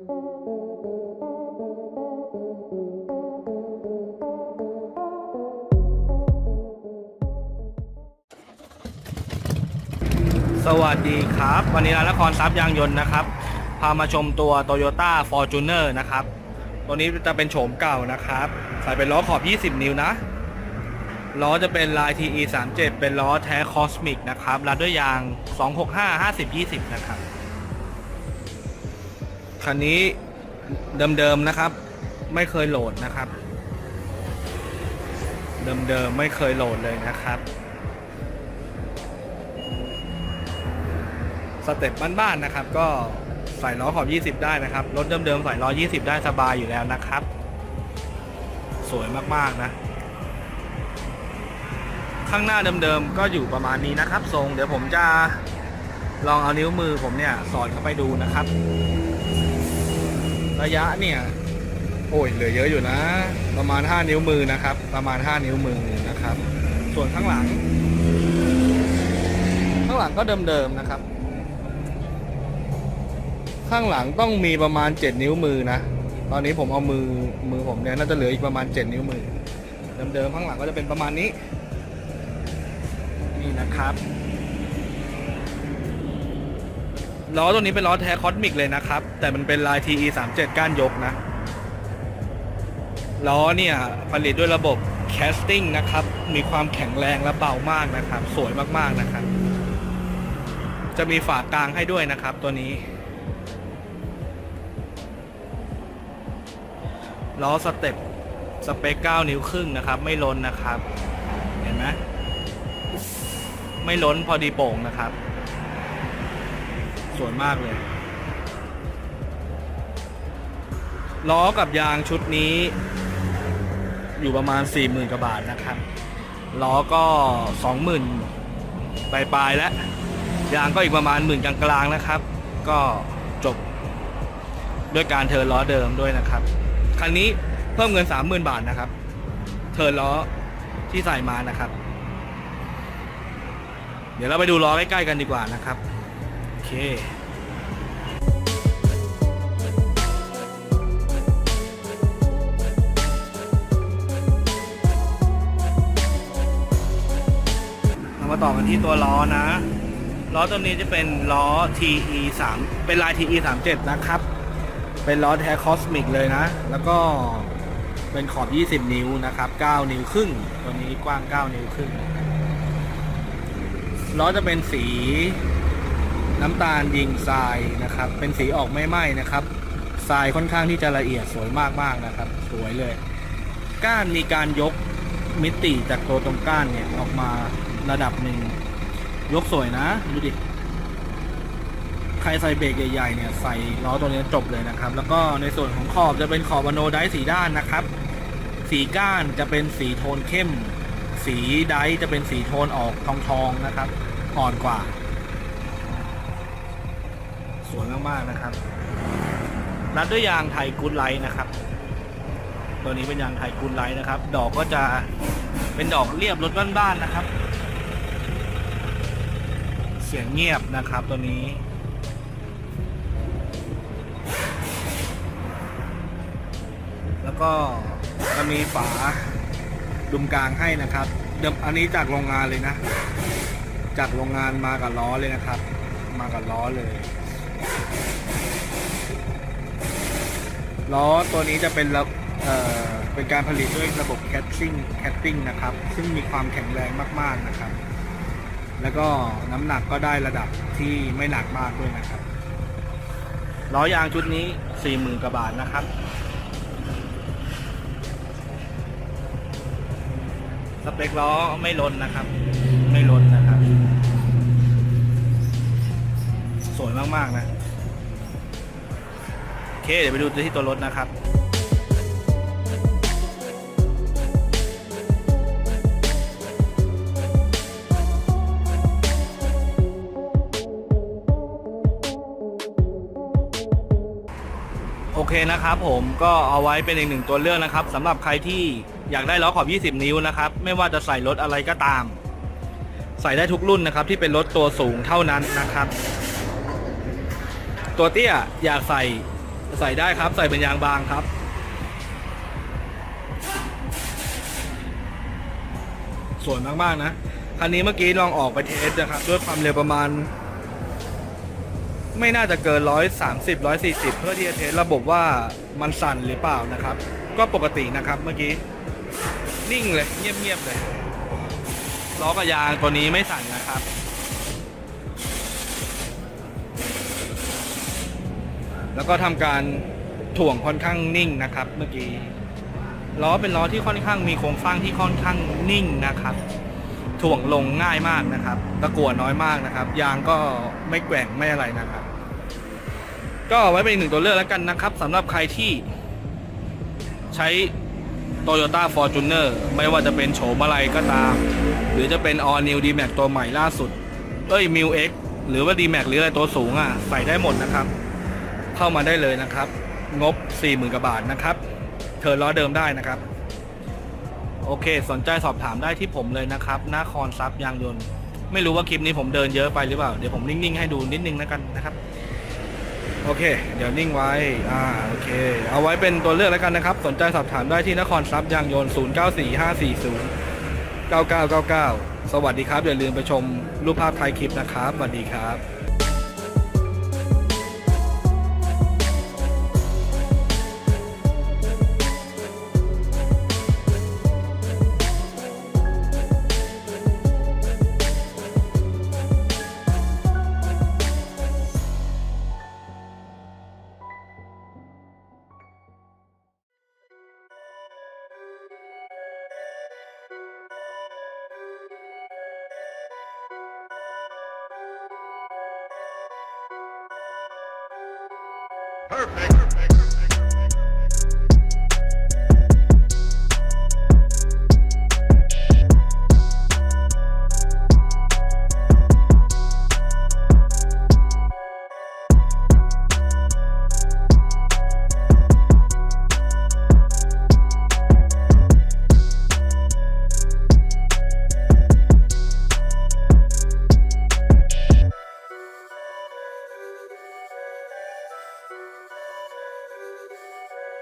สวัสดีครับ วันนี้ร้านนครทรัพย์ยางยนต์นะครับ พามาชมตัว Toyota Fortuner นะครับ ตัวนี้จะเป็นโฉมเก่านะครับ ใส่เป็นล้อขอบ 20 นิ้วนะ ล้อจะเป็นลาย TE 3 7 เป็นล้อแท้คอสมิกนะครับรัดด้วยยาง 265 50 20 นะครับ คันนี้เดิมๆนะครับ ไม่เคยโหลดนะครับ เดิมๆไม่เคยโหลดเลยนะครับสเต็ปบ้านๆนะครับ ก็ใส่ล้อขอบ 20 ได้นะครับรถเดิมๆใส่ล้อ 20 ได้สบายอยู่แล้วนะครับ สวยมากๆนะ ข้างหน้าเดิมๆก็อยู่ประมาณนี้นะครับ ทรง เดี๋ยวผมจะลองเอานิ้วมือผมเนี่ย สอดเข้าไปดูนะครับ ระยะเนี่ย โอ้ยเหลือเยอะอยู่นะ ประมาณ 5 นิ้วมือนะครับ ประมาณ 5 นิ้วมือนะครับ ส่วนข้างหลัง ข้างหลังก็เดิมๆนะครับ ข้างหลังต้องมีประมาณ 7 นิ้วมือนะ ตอนนี้ผมเอามือมือผมเนี่ยน่าจะเหลืออีกประมาณ 7 นิ้วมือ เดิมๆข้างหลังก็จะเป็นประมาณนี้ นี่นะครับ ล้อตัวนี้เป็นล้อแท้คอสมิกเลยนะครับ แต่มันเป็นลาย TE 3 7ก้านยกนะ ล้อเนี่ย ผลิตด้วยระบบแคสติ้งนะครับ มีความแข็งแรงและเบามากนะครับ สวยมากๆนะครับ จะมีฝากลางให้ด้วยนะครับตัวนี้ ล้อสเต็ปสเปค9นิ้วครึ่งนะครับ ไม่ล้นนะครับ เห็นไหมไม่ล้นพอดีโป่งนะครับ สวยมากเลยล้อกับยางชุดนี้ อยู่ประมาณ 40,000กว่าบาทนะครับล้อก็ 20,000ปลายๆแล้วยางก็อีกประมาณหมื่นกลางๆนะครับ ก็จบด้วยการเทิร์ล้อเดิมด้วยนะครับคันนี้เพิ่มเงิน 30,000 บาทนะครับ เทิร์ล้อที่ใส่มานะครับ เดี๋ยวเราไปดูล้อใกล้ๆกันดีกว่านะครับ เคมาต่อกันที่ตัวล้อนะ ล้อตัวนี้จะเป็นล้อ TE 3เป็นลาย TE 3 7นะครับ เป็นล้อแท้คอสมิกเลยนะ แล้วก็เป็นขอบ 20 นิ้วนะครับ 9 นิ้วครึ่ง ตัวนี้กว้าง 9 นิ้วครึ่ง ล้อจะเป็นสี น้ำตาลยิงทรายนะครับ เป็นสีออกไม่ไหม้นะครับทรายค่อนข้างที่จะละเอียดสวยมากๆนะครับ สวยเลย ก้านมีการยกมิติจากตัวตรงก้านเนี่ยออกมาระดับหนึ่งยกสวยนะดูดิใครใส่เบรกใหญ่ๆเนี่ยใส่ล้อตัวนี้จบเลยนะครับ แล้วก็ในส่วนของขอบจะเป็นขอบอโนไดซ์สีด้านนะครับ สีก้านจะเป็นสีโทนเข้ม สีไดซ์จะเป็นสีโทนออกทองๆนะครับ อ่อนกว่า สวยมากๆนะครับ รัดด้วยยางไทยกูดไลท์นะครับ ตัวนี้เป็นยางไทยกูดไลท์นะครับ ดอกก็จะเป็นดอกเรียบรถบ้านๆนะครับ เสียงเงียบนะครับตัวนี้แล้วก็จะมีฝาดุมกลางให้นะครับ เดิมอันนี้จากโรงงานเลยนะ จากโรงงานมากับล้อเลยนะครับ มากับล้อเลย ล้อตัวนี้จะเป็นระเอ่อเป็นการผลิตด้วยระบบแค t ซิ่งแค t ติ้งนะครับ ซึ่งมีความแข็งแรงมาก ๆนะครับ แล้วก็น้ำหนักก็ได้ระดับที่ไม่หนักมากด้วยนะครับล้อยางชุดนี้ 40,000กว่าบาทนะครับสเปคล้อไม่ล้นนะครับ ไม่ล้นนะครับ สวยมาก ๆ นะ เคเดี๋ยวไปดูที่ตัวรถนะครับโอเคนะครับผมก็เอาไว้เป็นอีกหนึ่งตัวเลือกนะครับสำหรับใครที่อยากได้ล้อขอบ 20 นิ้วนะครับ ไม่ว่าจะใส่รถอะไรก็ตาม ใส่ได้ทุกรุ่นนะครับ ที่เป็นรถตัวสูงเท่านั้นนะครับ ตัวเตี้ยอยากใส่ ใส่ได้ครับใส่เป็นยางบางครับ สวยมากๆนะคันนี้เมื่อกี้ลองออกไปเทสนะครับ ด้วยความเร็วประมาณ ไม่น่าจะเกิน130 140เพื่อที่จะเทสระบบว่ามันสั่นหรือเปล่านะครับ ก็ปกตินะครับเมื่อกี้ นิ่งเลยเงียบๆเลยล้อกับยางตัวนี้ไม่สั่นนะครับ แล้วก็ทำการถ่วงค่อนข้างนิ่งนะครับ เมื่อกี้ล้อเป็นล้อที่ค่อนข้างมีโครงสร้างที่ค่อนข้างนิ่งนะครับ ถ่วงลงง่ายมากนะครับ ตะกั่วน้อยมากนะครับ ยางก็ไม่แกว่งไม่อะไรนะครับ ก็ไว้เป็นอีกหนึ่งตัวเลือกแล้วกันนะครับสำหรับใครที่ใช้ Toyota Fortuner ไม่ว่าจะเป็นโฉมอะไรก็ตาม หรือจะเป็น All New D-Max ตัวใหม่ล่าสุด เอ้ย m i l X หรือว่า D-Max หรืออะไรตัวสูงอะ ใส่ได้หมดนะครับ เข้ามาได้เลยนะครับ งบ 40,000กว่าบาทนะครับเทิร์นล้อเดิมได้นะครับ โอเค สนใจสอบถามได้ที่ผมเลยนะครับนครซับยางยนต์ ไม่รู้ว่าคลิปนี้ผมเดินเยอะไปหรือเปล่า เดี๋ยวผมนิ่งๆให้ดูนิดนึงแล้วกันนะครับ โอเค เดี๋ยวนิ่งไว้ อ่า โอเค เอาไว้เป็นตัวเลือกแล้วกันนะครับ สนใจสอบถามได้ที่นครซับยางยนต์094540 9999 สวัสดีครับ อย่าลืมไปชมรูปภาพท้ายคลิปนะครับ สวัสดีครับ perfect.